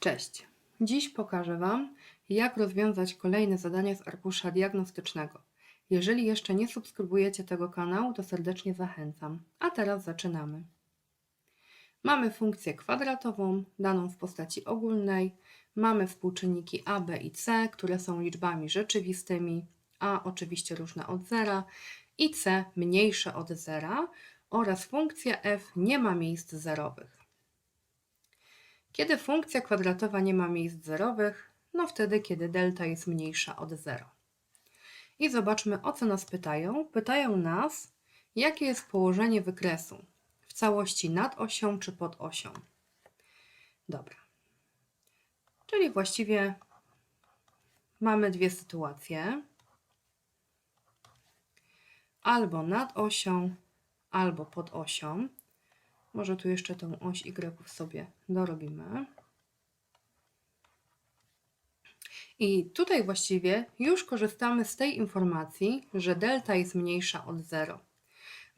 Cześć. Dziś pokażę Wam, jak rozwiązać kolejne zadanie z arkusza diagnostycznego. Jeżeli jeszcze nie subskrybujecie tego kanału, to serdecznie zachęcam. A teraz zaczynamy. Mamy funkcję kwadratową, daną w postaci ogólnej. Mamy współczynniki a, b i c, które są liczbami rzeczywistymi. a oczywiście różne od zera i c mniejsze od zera oraz funkcja f nie ma miejsc zerowych. Kiedy funkcja kwadratowa nie ma miejsc zerowych? No wtedy, kiedy delta jest mniejsza od 0. I zobaczmy, o co nas pytają. Pytają nas, jakie jest położenie wykresu w całości nad osią czy pod osią. Dobra. Czyli właściwie mamy dwie sytuacje. Albo nad osią, albo pod osią. Może tu jeszcze tą oś Y sobie dorobimy. I tutaj właściwie już korzystamy z tej informacji, że delta jest mniejsza od 0,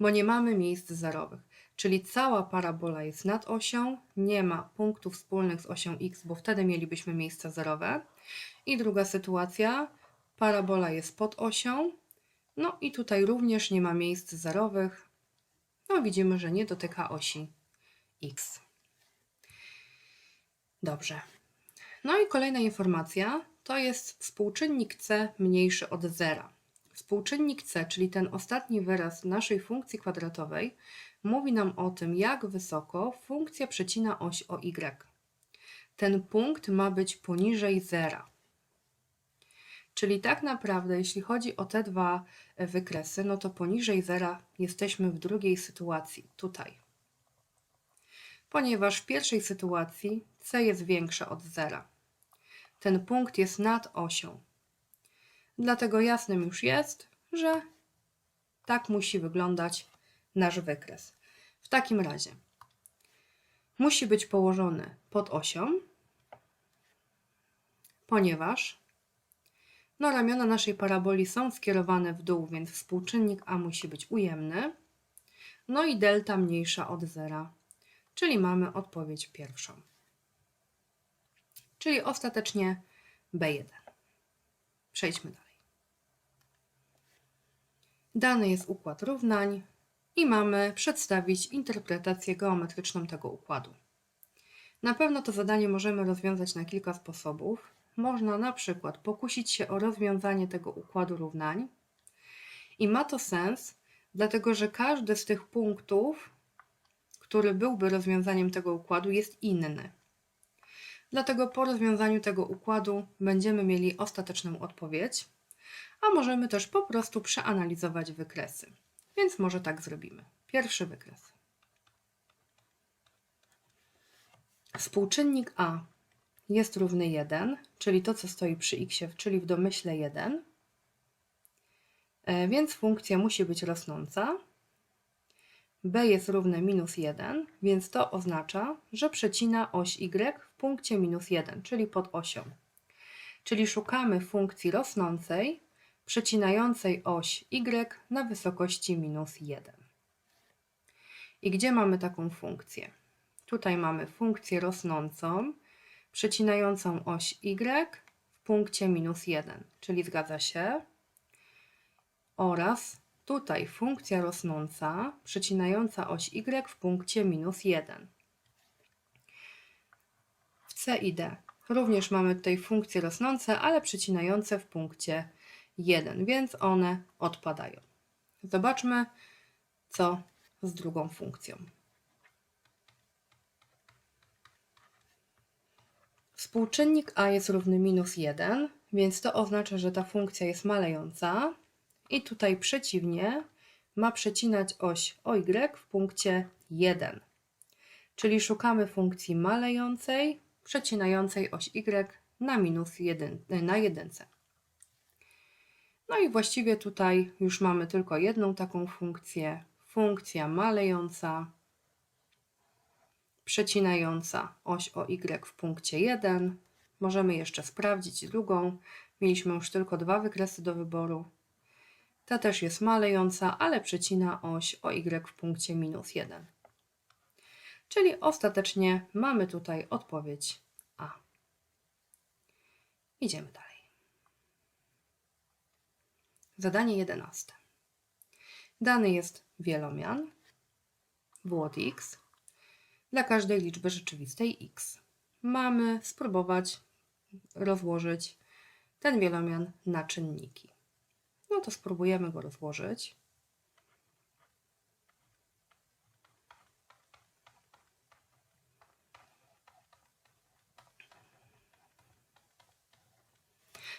bo nie mamy miejsc zerowych. Czyli cała parabola jest nad osią, nie ma punktów wspólnych z osią x, bo wtedy mielibyśmy miejsca zerowe. I druga sytuacja, parabola jest pod osią, no i tutaj również nie ma miejsc zerowych, no widzimy, że nie dotyka osi x. Dobrze. No i kolejna informacja to jest współczynnik c mniejszy od zera. Współczynnik c, czyli ten ostatni wyraz naszej funkcji kwadratowej, mówi nam o tym, jak wysoko funkcja przecina oś o y. Ten punkt ma być poniżej zera. Czyli tak naprawdę, jeśli chodzi o te dwa wykresy, no to poniżej zera jesteśmy w drugiej sytuacji, tutaj. Ponieważ w pierwszej sytuacji c jest większe od zera. Ten punkt jest nad osią. Dlatego jasnym już jest, że tak musi wyglądać nasz wykres. W takim razie musi być położony pod osią, ponieważ no, ramiona naszej paraboli są skierowane w dół, więc współczynnik A musi być ujemny. No i delta mniejsza od zera, czyli mamy odpowiedź pierwszą. Czyli ostatecznie B1. Przejdźmy dalej. Dany jest układ równań i mamy przedstawić interpretację geometryczną tego układu. Na pewno to zadanie możemy rozwiązać na kilka sposobów. Można na przykład pokusić się o rozwiązanie tego układu równań i ma to sens, dlatego że każdy z tych punktów, który byłby rozwiązaniem tego układu, jest inny. Dlatego po rozwiązaniu tego układu będziemy mieli ostateczną odpowiedź, a możemy też po prostu przeanalizować wykresy. Więc może tak zrobimy. Pierwszy wykres. Współczynnik A jest równy 1, czyli to, co stoi przy x, czyli w domyśle 1, e, więc funkcja musi być rosnąca. b jest równe minus 1, więc to oznacza, że przecina oś y w punkcie minus 1, czyli pod osią. Czyli szukamy funkcji rosnącej, przecinającej oś y na wysokości minus 1. I gdzie mamy taką funkcję? Tutaj mamy funkcję rosnącą, przecinającą oś y w punkcie minus 1, czyli zgadza się. Oraz tutaj funkcja rosnąca, przecinająca oś y w punkcie minus 1. W C i D również mamy tutaj funkcje rosnące, ale przecinające w punkcie 1, więc one odpadają. Zobaczmy, co z drugą funkcją. Współczynnik a jest równy minus 1, więc to oznacza, że ta funkcja jest malejąca. I tutaj przeciwnie, ma przecinać oś OY w punkcie 1. Czyli szukamy funkcji malejącej, przecinającej oś Y na minus 1, na jedynce. No i właściwie tutaj już mamy tylko jedną taką funkcję. Funkcja malejąca, przecinająca oś o y w punkcie 1. Możemy jeszcze sprawdzić drugą. Mieliśmy już tylko dwa wykresy do wyboru. Ta też jest malejąca, ale przecina oś o y w punkcie minus 1. Czyli ostatecznie mamy tutaj odpowiedź A. Idziemy dalej. Zadanie 11. Dany jest wielomian w x dla każdej liczby rzeczywistej x. Mamy spróbować rozłożyć ten wielomian na czynniki. No to spróbujemy go rozłożyć.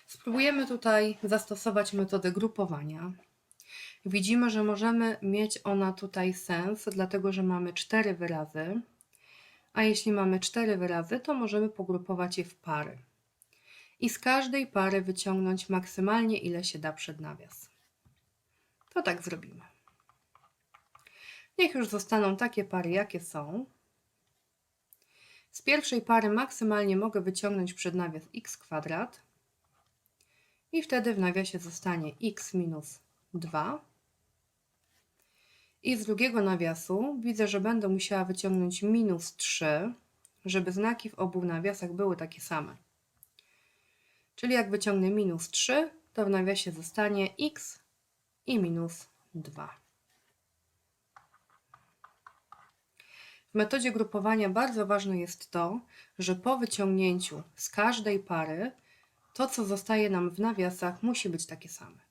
Spróbujemy tutaj zastosować metodę grupowania. Widzimy, że możemy mieć ona tutaj sens, dlatego że mamy cztery wyrazy, a jeśli mamy cztery wyrazy, to możemy pogrupować je w pary i z każdej pary wyciągnąć maksymalnie ile się da przed nawias. To tak zrobimy. Niech już zostaną takie pary, jakie są. Z pierwszej pary maksymalnie mogę wyciągnąć przed nawias x kwadrat i wtedy w nawiasie zostanie x minus 2. I z drugiego nawiasu widzę, że będę musiała wyciągnąć minus 3, żeby znaki w obu nawiasach były takie same. Czyli jak wyciągnę minus 3, to w nawiasie zostanie x i minus 2. W metodzie grupowania bardzo ważne jest to, że po wyciągnięciu z każdej pary to, co zostaje nam w nawiasach, musi być takie same.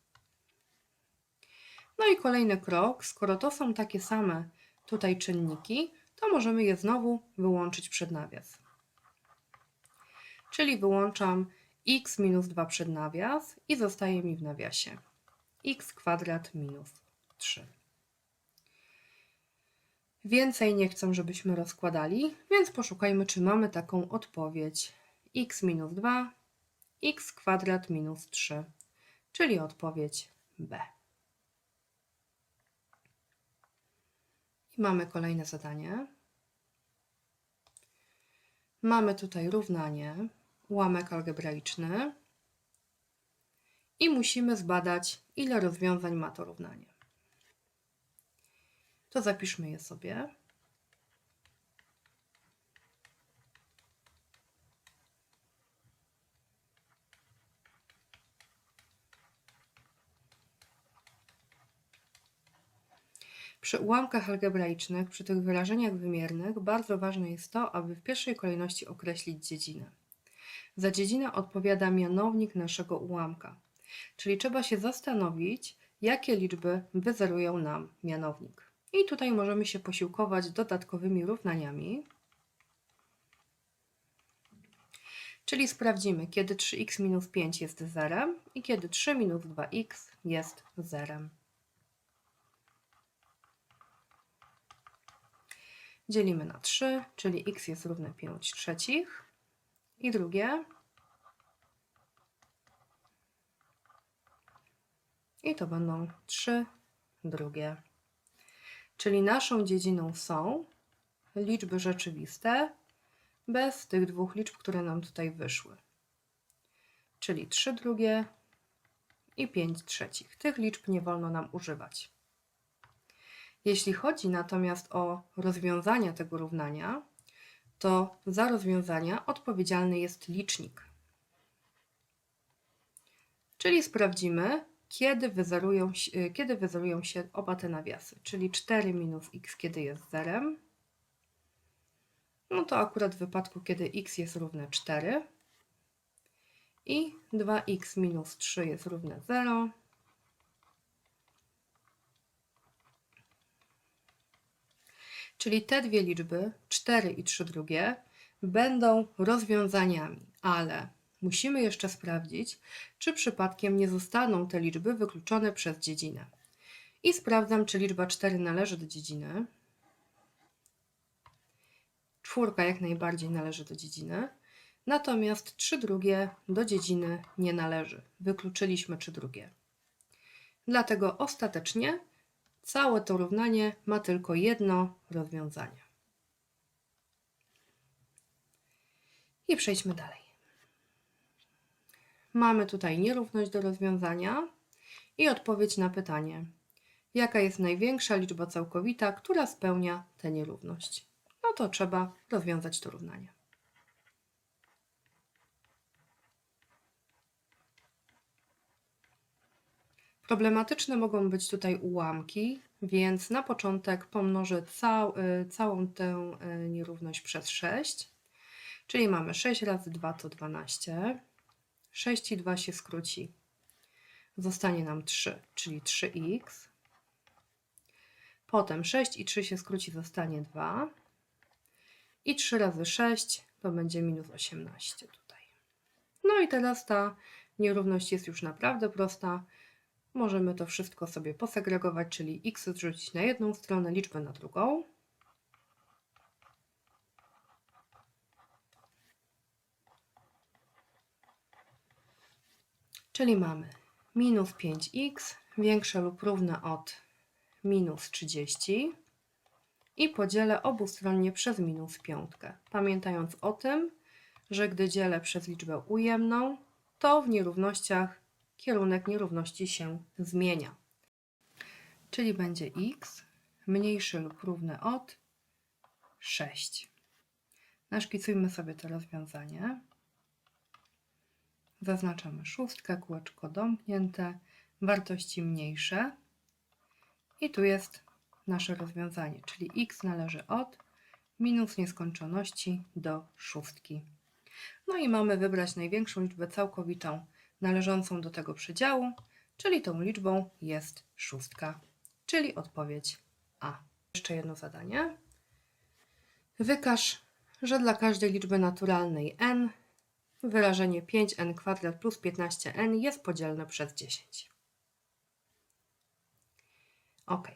No i kolejny krok, skoro to są takie same tutaj czynniki, to możemy je znowu wyłączyć przed nawias. Czyli wyłączam x minus 2 przed nawias i zostaje mi w nawiasie x kwadrat minus 3. Więcej nie chcę, żebyśmy rozkładali, więc poszukajmy, czy mamy taką odpowiedź x minus 2 x kwadrat minus 3, czyli odpowiedź B. mamy kolejne zadanie. Mamy tutaj równanie, ułamek algebraiczny i musimy zbadać, ile rozwiązań ma to równanie. To zapiszmy je sobie. Przy ułamkach algebraicznych, przy tych wyrażeniach wymiernych, bardzo ważne jest to, aby w pierwszej kolejności określić dziedzinę. Za dziedzinę odpowiada mianownik naszego ułamka, czyli trzeba się zastanowić, jakie liczby wyzerują nam mianownik. I tutaj możemy się posiłkować dodatkowymi równaniami. Czyli sprawdzimy, kiedy 3x minus 5 jest zerem i kiedy 3 minus 2x jest zerem. Dzielimy na 3, czyli x jest równe 5 trzecich. I drugie. I to będą 3 drugie. Czyli naszą dziedziną są liczby rzeczywiste bez tych dwóch liczb, które nam tutaj wyszły. Czyli 3 drugie i 5 trzecich. Tych liczb nie wolno nam używać. Jeśli chodzi natomiast o rozwiązania tego równania, to za rozwiązania odpowiedzialny jest licznik. Czyli sprawdzimy, kiedy wyzerują, kiedy wyzerują się oba te nawiasy, czyli 4 minus x, kiedy jest zerem. No to akurat w wypadku, kiedy x jest równe 4 i 2x minus 3 jest równe 0, Czyli te dwie liczby, 4 i 3 drugie, będą rozwiązaniami, ale musimy jeszcze sprawdzić, czy przypadkiem nie zostaną te liczby wykluczone przez dziedzinę. I sprawdzam, czy liczba 4 należy do dziedziny. Czwórka jak najbardziej należy do dziedziny. Natomiast 3 drugie do dziedziny nie należy. Wykluczyliśmy 3 drugie. Dlatego ostatecznie Całe to równanie ma tylko jedno rozwiązanie. I przejdźmy dalej. Mamy tutaj nierówność do rozwiązania i odpowiedź na pytanie, jaka jest największa liczba całkowita, która spełnia tę nierówność. No to trzeba rozwiązać to równanie. Problematyczne mogą być tutaj ułamki, więc na początek pomnożę y, całą tę y, nierówność przez 6. Czyli mamy 6 razy 2 to 12. 6 i 2 się skróci. Zostanie nam 3, czyli 3x. Potem 6 i 3 się skróci, zostanie 2. I 3 razy 6 to będzie minus 18 tutaj. No i teraz ta nierówność jest już naprawdę prosta. Możemy to wszystko sobie posegregować, czyli x zrzucić na jedną stronę, liczbę na drugą. Czyli mamy minus 5x większe lub równe od minus 30 i podzielę obustronnie przez minus piątkę. Pamiętając o tym, że gdy dzielę przez liczbę ujemną, to w nierównościach kierunek nierówności się zmienia. Czyli będzie x mniejszy lub równy od 6. Naszkicujmy sobie to rozwiązanie. Zaznaczamy szóstkę, kółeczko domknięte, wartości mniejsze. I tu jest nasze rozwiązanie, czyli x należy od minus nieskończoności do szóstki. No i mamy wybrać największą liczbę całkowitą należącą do tego przedziału, czyli tą liczbą jest szóstka, czyli odpowiedź A. Jeszcze jedno zadanie. Wykaż, że dla każdej liczby naturalnej n wyrażenie 5n kwadrat plus 15n jest podzielne przez 10. Ok.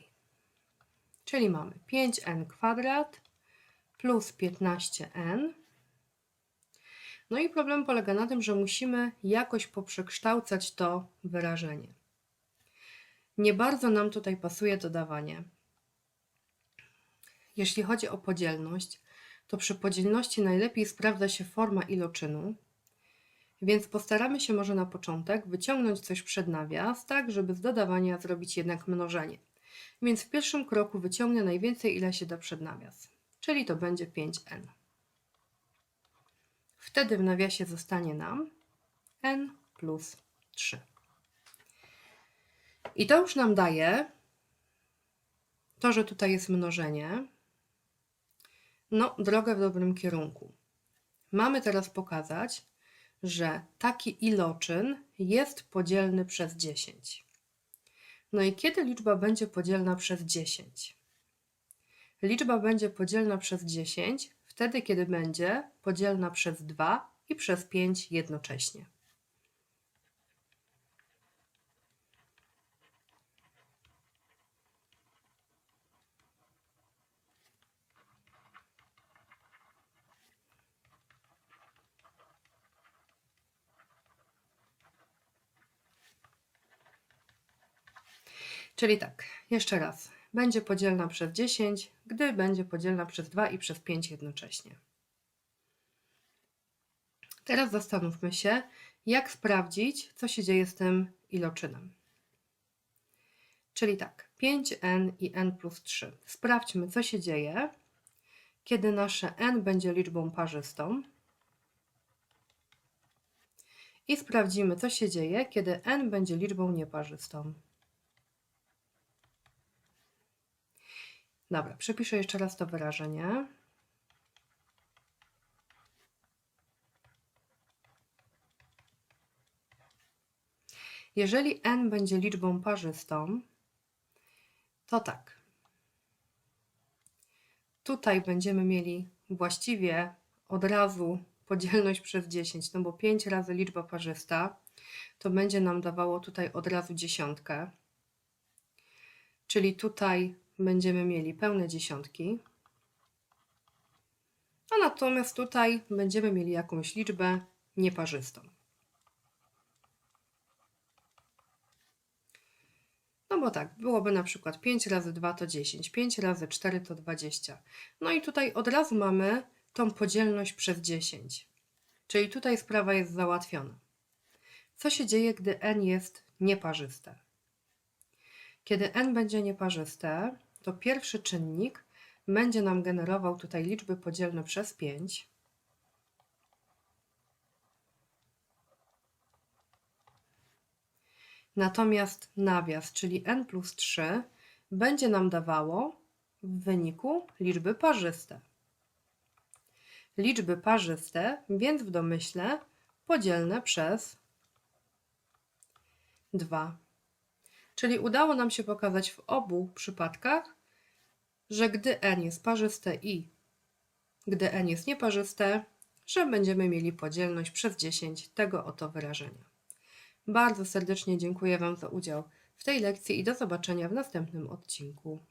Czyli mamy 5n kwadrat plus 15n. No i problem polega na tym, że musimy jakoś poprzekształcać to wyrażenie. Nie bardzo nam tutaj pasuje dodawanie. Jeśli chodzi o podzielność, to przy podzielności najlepiej sprawdza się forma iloczynu, więc postaramy się może na początek wyciągnąć coś przed nawias, tak żeby z dodawania zrobić jednak mnożenie. Więc w pierwszym kroku wyciągnę najwięcej ile się da przed nawias, czyli to będzie 5n. Wtedy w nawiasie zostanie nam n plus 3. I to już nam daje to, że tutaj jest mnożenie, no, drogę w dobrym kierunku. Mamy teraz pokazać, że taki iloczyn jest podzielny przez 10. No i kiedy liczba będzie podzielna przez 10? Liczba będzie podzielna przez 10 wtedy, kiedy będzie podzielna przez 2 i przez 5 jednocześnie. Czyli tak, jeszcze raz. Będzie podzielna przez 10, gdy będzie podzielna przez 2 i przez 5 jednocześnie. Teraz zastanówmy się, jak sprawdzić, co się dzieje z tym iloczynem. Czyli tak, 5n i n plus 3. Sprawdźmy, co się dzieje, kiedy nasze n będzie liczbą parzystą. I sprawdzimy, co się dzieje, kiedy n będzie liczbą nieparzystą. Dobra, przepiszę jeszcze raz to wyrażenie. Jeżeli n będzie liczbą parzystą, to tak. Tutaj będziemy mieli właściwie od razu podzielność przez 10, no bo 5 razy liczba parzysta to będzie nam dawało tutaj od razu dziesiątkę. Czyli tutaj będziemy mieli pełne dziesiątki, a natomiast tutaj będziemy mieli jakąś liczbę nieparzystą. No bo tak, byłoby na przykład 5 razy 2 to 10, 5 razy 4 to 20. No i tutaj od razu mamy tą podzielność przez 10. Czyli tutaj sprawa jest załatwiona. Co się dzieje, gdy n jest nieparzyste? Kiedy n będzie nieparzyste, to pierwszy czynnik będzie nam generował tutaj liczby podzielne przez 5. Natomiast nawias, czyli n plus 3, będzie nam dawało w wyniku liczby parzyste. Liczby parzyste, więc w domyśle podzielne przez 2. Czyli udało nam się pokazać w obu przypadkach, że gdy n jest parzyste i gdy n jest nieparzyste, że będziemy mieli podzielność przez 10 tego oto wyrażenia. Bardzo serdecznie dziękuję Wam za udział w tej lekcji i do zobaczenia w następnym odcinku.